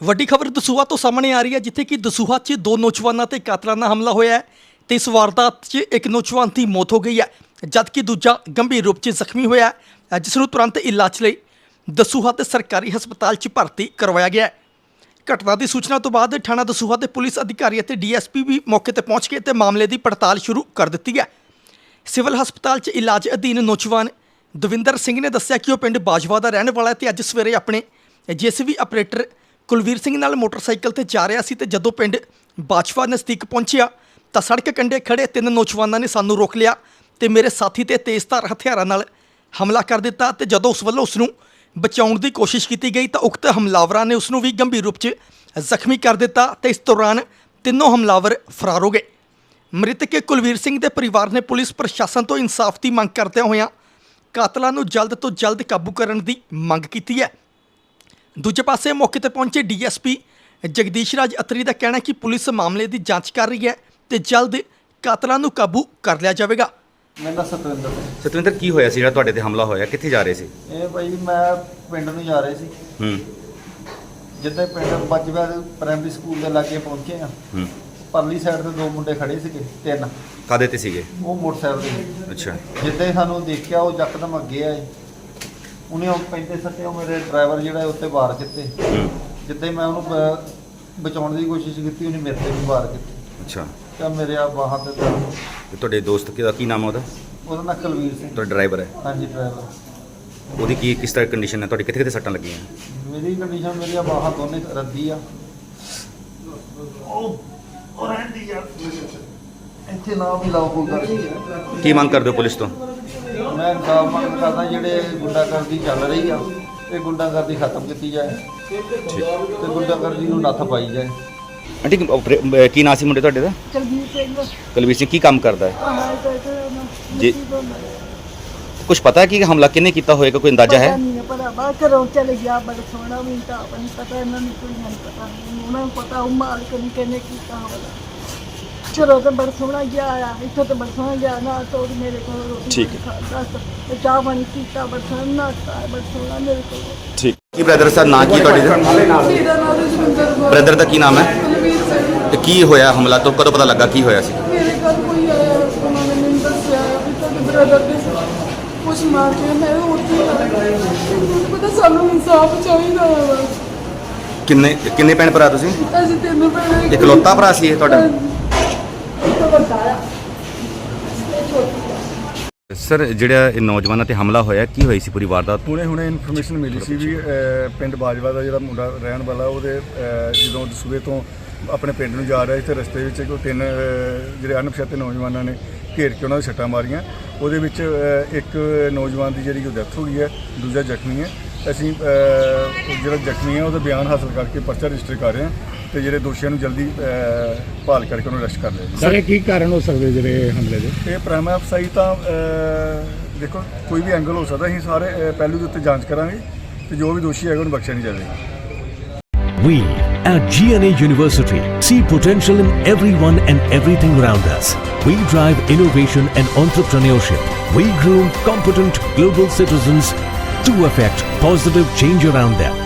ਵੱਡੀ ਖਬਰ ਦਸੂਹਾ ਤੋਂ ਸਾਹਮਣੇ ਆ ਰਹੀ ਹੈ, ਜਿੱਥੇ ਕਿ ਦਸੂਹਾ 'ਚ ਦੋ ਨੌਜਵਾਨਾਂ ਤੇ ਕਾਤਲਾਨਾ ਹਮਲਾ ਹੋਇਆ ਹੈ ਤੇ ਇਸ ਵਾਰਦਾਤ 'ਚ ਇੱਕ ਨੌਜਵਾਨ ਦੀ ਮੌਤ ਹੋ ਗਈ ਹੈ, ਜਦਕਿ ਦੂਜਾ ਗੰਭੀਰ ਰੂਪ 'ਚ ਜ਼ਖਮੀ ਹੋਇਆ ਹੈ। ਜਿਸ ਨੂੰ ਤੁਰੰਤ ਇਲਾਜ ਲਈ ਦਸੂਹਾ ਦੇ ਸਰਕਾਰੀ ਹਸਪਤਾਲ 'ਚ ਭਰਤੀ ਕਰਵਾਇਆ ਗਿਆ ਹੈ। ਘਟਨਾ ਦੀ ਸੂਚਨਾ ਤੋਂ ਬਾਅਦ ਥਾਣਾ ਦਸੂਹਾ ਦੇ ਪੁਲਿਸ ਅਧਿਕਾਰੀ ਅਤੇ ਡੀਐਸਪੀ ਵੀ ਮੌਕੇ ਤੇ ਪਹੁੰਚ ਕੇ ਤੇ ਮਾਮਲੇ ਦੀ ਪੜਤਾਲ ਸ਼ੁਰੂ ਕਰ ਦਿੱਤੀ ਹੈ। ਸਿਵਲ ਹਸਪਤਾਲ 'ਚ ਇਲਾਜ ਅਧੀਨ ਨੌਜਵਾਨ ਦਵਿੰਦਰ ਸਿੰਘ ਨੇ ਦੱਸਿਆ ਕਿ ਉਹ ਪਿੰਡ ਬਾਜਵਾ ਦਾ ਰਹਿਣ ਵਾਲਾ ਹੈ ਤੇ ਅੱਜ ਸਵੇਰੇ ਆਪਣੇ ਜੀਸੀਬੀ ਆਪਰੇਟਰ ਕੁਲਵੀਰ ਸਿੰਘ ਨਾਲ ਮੋਟਰਸਾਈਕਲ ਤੇ ਜਾ ਰਿਹਾ ਸੀ ਤੇ ਜਦੋਂ ਪਿੰਡ ਬਾਜਵਾ ਨਜ਼ਦੀਕ ਪਹੁੰਚਿਆ, ਤਾਂ ਸੜਕ ਕੰਢੇ ਖੜੇ ਤਿੰਨ ਨੌਜਵਾਨਾਂ ਨੇ ਸਾਨੂੰ ਰੋਕ ਲਿਆ ਤੇ ਮੇਰੇ ਸਾਥੀ ਤੇ ਤੇਜ਼ਧਾਰ ਹਥਿਆਰਾਂ ਨਾਲ ਹਮਲਾ ਕਰ ਦਿੱਤਾ ਤੇ ਜਦੋਂ ਉਸ ਵੱਲੋਂ ਉਸ ਨੂੰ ਬਚਾਉਣ ਦੀ ਕੋਸ਼ਿਸ਼ ਕੀਤੀ ਗਈ, ਤਾਂ ਉਕਤ ਹਮਲਾਵਰਾਂ ਨੇ ਉਸ ਨੂੰ ਵੀ ਗੰਭੀਰ ਰੂਪ 'ਚ ਜ਼ਖਮੀ ਕਰ ਦਿੱਤਾ ਤੇ ਇਸ ਦੌਰਾਨ ਤਿੰਨੋਂ ਹਮਲਾਵਰ ਫਰਾਰ ਹੋ ਗਏ। ਮ੍ਰਿਤਕ ਕੁਲਵੀਰ ਸਿੰਘ ਦੇ ਪਰਿਵਾਰ ਨੇ ਪੁਲਿਸ ਪ੍ਰਸ਼ਾਸਨ ਤੋਂ ਇਨਸਾਫ ਦੀ ਮੰਗ ਕਰਦਿਆਂ ਹੋਇਆਂ ਕਾਤਲਾਂ ਨੂੰ ਜਲਦ ਤੋਂ ਜਲਦ ਕਾਬੂ ਕਰਨ ਦੀ ਮੰਗ ਕੀਤੀ ਹੈ। ਦੂਜੇ ਪਾਸੇ ਮੌਕੇ ਤੇ ਪਹੁੰਚੇ ਡੀਐਸਪੀ ਜਗਦੀਸ਼ ਰਾਜ ਅਤਰੀ ਦਾ ਕਹਿਣਾ ਹੈ ਕਿ ਪੁਲਿਸ ਮਾਮਲੇ ਦੀ ਜਾਂਚ ਕਰ ਰਹੀ ਹੈ ਤੇ ਜਲਦ ਕਾਤਲਾਂ ਨੂੰ ਕਾਬੂ ਕਰ ਲਿਆ ਜਾਵੇਗਾ। ਨਾਂ ਸਤਵਿੰਦਰ। ਸਤਵਿੰਦਰ ਕੀ ਹੋਇਆ ਸੀ ਜਿਹੜਾ ਤੁਹਾਡੇ ਤੇ ਹਮਲਾ ਹੋਇਆ? ਕਿੱਥੇ ਜਾ ਰਹੇ ਸੀ? ਇਹ ਭਾਈ ਮੈਂ ਪਿੰਡ ਨੂੰ ਜਾ ਰਹੇ ਸੀ। ਹੂੰ। ਜਿੱਦਾਂ ਪਿੰਡ ਬੱਜਵਾ ਪ੍ਰਾਇਮਰੀ ਸਕੂਲ ਦੇ ਲਾਗੇ ਪਹੁੰਚੇ ਆ। ਹੂੰ। ਪਰਲੀ ਸਾਈਡ ਤੇ ਦੋ ਮੁੰਡੇ ਖੜੇ ਸੀਗੇ ਤਿੰਨ। ਕਾਦੇ ਤੇ ਸੀਗੇ? ਉਹ ਮੋਟਰਸਾਈਕਲ ਤੇ। ਅੱਛਾ। ਜਿੱਦਾਂ ਹੀ ਸਾਨੂੰ ਦੇਖਿਆ ਉਹ ਯਕਦਮ ਅੱਗੇ ਆਏ। ਉਹਨੇ ਉਹ ਪੈਂਦੇ ਸੱਤੇ ਉਹ ਮੇਰੇ ਡਰਾਈਵਰ ਜਿਹੜਾ ਹੈ ਉੱਤੇ ਵਾਰ ਕੀਤੇ। ਜਿੱਦਾਂ ਹੀ ਮੈਂ ਉਹਨੂੰ ਬ- ਬਚਾਉਣ ਦੀ ਕੋਸ਼ਿਸ਼ ਕੀਤੀ ਉਹਨੇ ਮੇਰੇ ਤੇ ਵੀ ਵਾਰ ਕੀਤੇ। ਅੱਛਾ। ਤਾਂ ਮੇਰੇ ਆ ਬਾਹਾਂ ਤੇ ਦਰਦ। ਤੇ ਤੁਹਾਡੇ ਦੋਸਤ ਦਾ ਕੀ ਨਾਮ ਹੈ ਉਹਦਾ? ਉਹਦਾ ਨਾਂ ਕੁਲਵੀਰ ਸਿੰਘ। ਤੁਹਾਡਾ ਡਰਾਈਵਰ ਹੈ? ਹਾਂਜੀ ਡਰਾਈਵਰ। ਉਹਦੀ ਕੀ ਕਿਸ ਤਰ੍ਹਾਂ ਕੰਡੀਸ਼ਨ ਹੈ? ਤੁਹਾਡੀ ਕਿੱਥੇ ਕਿੱਥੇ ਸੱਟਾਂ ਲੱਗੀਆਂ? ਮੇਰੀ ਕੰਡੀਸ਼ਨ ਮੇਰੀਆਂ ਬਾਹਾਂ ਦੋਨੇ ਰੱਦੀ ਆ। ਉਹ ਉਹ ਰਹਿੰਦੀ ਯਾਰ ਇੱਥੇ ਨਾ ਵੀ ਲਾਓ ਕੋਈ ਗੱਲ ਕੀ ਮੰਗ ਕਰਦੇ ਹੋ ਪੁਲਿਸ ਤੋਂ? ਮੈਂ ਇਨਸਾਫ ਮੰਗ ਕਰਦਾ ਜਿਹੜੇ ਗੁੰਡਾਗਰਦੀ ਚੱਲ ਰਹੀ ਆ ਇਹ ਗੁੰਡਾਗਰਦੀ ਖਤਮ ਕੀਤੀ ਜਾਏ ਤੇ ਗੁੰਡਾਗਰਦੀ ਨੂੰ ਨੱਥ ਪਾਈ ਜਾਏ। ਆਂਟੀ ਕੀ- ਆਪਰੇ- ਅਹ ਕੀ ਨਾਂ ਸੀ ਮੁੰਡੇ ਤੁਹਾਡੇ ਦਾ? ਕੁਲਜੀਤ ਸਿੰਘ। ਕੁਲਵੀਰ ਸਿੰਘ ਕੀ ਕੰਮ ਕਰਦਾ ਹੈ? ਆਹ ਜੀ। ਕੁਝ ਪਤਾ ਹੈ ਕਿ ਹਮਲਾ ਕਿਹਨੇ ਕੀਤਾ ਹੋਏਗਾ ਕੋਈ ਅੰਦਾਜ਼ਾ ਹੈ? ਨਹੀਂ ਪਤਾ ਬਾਹਰ ਘਰੋਂ ਚਲੇ ਗਿਆ ਬੜਾ ਸੋਹਣਾ ਵੀ ਤਾਂ ਆਪਾਂ ਨੂੰ ਪਤਾ ਇਹਨਾਂ ਨੂੰ ਕੋਈ ਨਹੀਂ ਪਤਾ ਉਹਨਾਂ ਨੂੰ ਪਤਾ ਉਹ ਮਾਲਕ ਨੇ ਕਿਹਨੇ ਕੀਤਾ ਹੋਣਾ ਚਲੋ ਤੇ ਬੜਾ ਸੋਹਣਾ ਗਿਆ ਆ ਇੱਥੋਂ ਤੇ ਬੜਾ ਸੋਹਣਾ ਗਿਆ ਨਾ ਤੋੜ ਮੇਰੇ ਕੋਲ ਰੋਟੀ ਠੀਕ ਹੈ। ਖਾਂਦਾ ਸੀ। ਤੇ ਚਾਹ ਪਾਣੀ ਪੀਤਾ ਬੜਾ ਸੋਹਣਾ ਨਾ ਖਾਇਆ ਬੜਾ ਸੋਹਣਾ ਮੇਰੇ ਕੋਲ। ਠੀਕ। ਕੀ ਬ੍ਰਦਰ ਸਰ ਨਾਂ ਕੀ ਤੁਹਾਡੇ ਦਾ? ਮੇਰਾ ਨਾਮ ਰਜਿੰਦਰ ਕੌਰ ਬ੍ਰਦਰ ਦਾ ਕੀ ਨਾਮ ਹੈ? ਕੁਲਵੀਰ ਸਿੰਘ ਤੇ ਕੀ ਹੋਇਆ ਹਮਲਾ ਤੋਂ? ਕਦੋਂ ਪਤਾ ਲੱਗਾ ਕੀ ਹੋਇਆ ਸੀ? ਮੇਰੇ ਘਰ ਕੋਈ ਆਇਆ ਉਹਨਾਂ ਨੇ ਮੈਨੂੰ ਦੱਸਿਆ ਵੀ ਤੁਹਾਡੇ ਬ੍ਰਦਰ ਦੇ ਕੁਛ ਮਾਰ ਕੇ ਮੈਂ ਉੱਥੇ ਆ। ਗਈ ਮੈਨੂੰ ਪਤਾ ਸਾਨੂੰ ਇਨਸਾਫ ਚਾਹੀਦਾ ਵਾ ਬਸ। ਕਿੰਨੇ ਕਿੰਨੇ ਭੈਣ ਭਰਾ ਤੁਸੀਂ? ਅਸੀਂ ਤੈਨੂੰ ਭੈਣੇ ਇਕਲੌਤਾ ਭਰਾ ਸੀ ਇਹ ਤੁਹਾਡਾ ਵੱਡਾ ਆ ਸਰ ਜਿਹੜਾ ਇਹ ਨੌਜਵਾਨਾਂ ਤੇ ਹਮਲਾ ਹੋਇਆ ਕੀ ਹੋਈ ਸੀ ਪੂਰੀ ਵਾਰਦਾਤ? ਹੁਣੇ ਹੁਣੇ ਇਨਫੋਰਮੇਸ਼ਨ ਮਿਲੀ ਸੀ ਵੀ ਅਹ, ਪਿੰਡ ਬਾਜਵਾ ਦਾ ਜਿਹੜਾ ਮੁੰਡਾ ਰਹਿਣ ਵਾਲਾ ਉਹਦੇ ਅਹ, ਜਦੋਂ ਸੂਬੇ ਤੋਂ ਆਪਣੇ ਪਿੰਡ ਨੂੰ ਜਾ ਰਿਹਾ ਸੀ ਤੇ ਰਸਤੇ ਵਿੱਚ ਕੋਈ ਤਿੰਨ ਅਹ, ਜਿਹੜੇ ਅਣਪਛਾਤੇ ਨੌਜਵਾਨਾਂ ਨੇ ਘੇਰ ਕੇ ਉਹਨਾਂ ਦੇ ਛੱਟਾਂ ਮਾਰੀਆਂ। ਉਹਦੇ ਵਿੱਚ ਅਹ, ਇੱਕ ਨੌਜਵਾਨ ਦੀ ਜਿਹੜੀ ਡੈਥ ਹੋ ਗਈ ਹੈ ਦੂਜਾ ਜ਼ਖਮੀ ਹੈ। ਅਸੀਂ ਅਹ, ਉਹ ਜਿਹੜਾ ਜ਼ਖਮੀ ਹੈ ਉਹਦਾ ਬਿਆਨ ਹਾਸਲ ਕਰਕੇ ਪਰਚਾ ਰਜਿਸਟਰ ਕਰ ਰਹੇ ਹਾਂ। ਤੇ ਜਿਹੜੇ ਦੋਸ਼ੀਆਂ ਨੂੰ ਜਲਦੀ ਅਹ, ਭਾਲ ਕਰਕੇ ਉਹਨੂੰ ਅਰੈਸਟ ਕਰ ਲਿਆ ਜੀ ਸਰ ਇਹ ਕੀ ਕਾਰਨ ਹੋ ਸਕਦੇ ਜਿਹੜੇ ਹਮਲੇ ਦੇ ਇਹ ਪ੍ਰਾਈਮ ਅਫਸਾਈ ਤਾਂ ਅਹ, ਦੇਖੋ ਕੋਈ ਵੀ ਐਂਗਲ ਹੋ ਸਕਦਾ ਅਸੀਂ ਸਾਰੇ ਅਹ, ਪਹਿਲੂ ਦੇ ਉੱਤੇ ਜਾਂਚ ਕਰਾਂਗੇ ਤੇ ਜੋ ਵੀ ਦੋਸ਼ੀ ਹੈਗਾ ਉਹਨੂੰ ਬਖਸ਼ਿਆ ਨਹੀਂ ਜਾਵੇਗਾ We at GNA University see potential in everyone and everything around us. We drive innovation and entrepreneurship. We groom competent global citizens to affect positive change around them.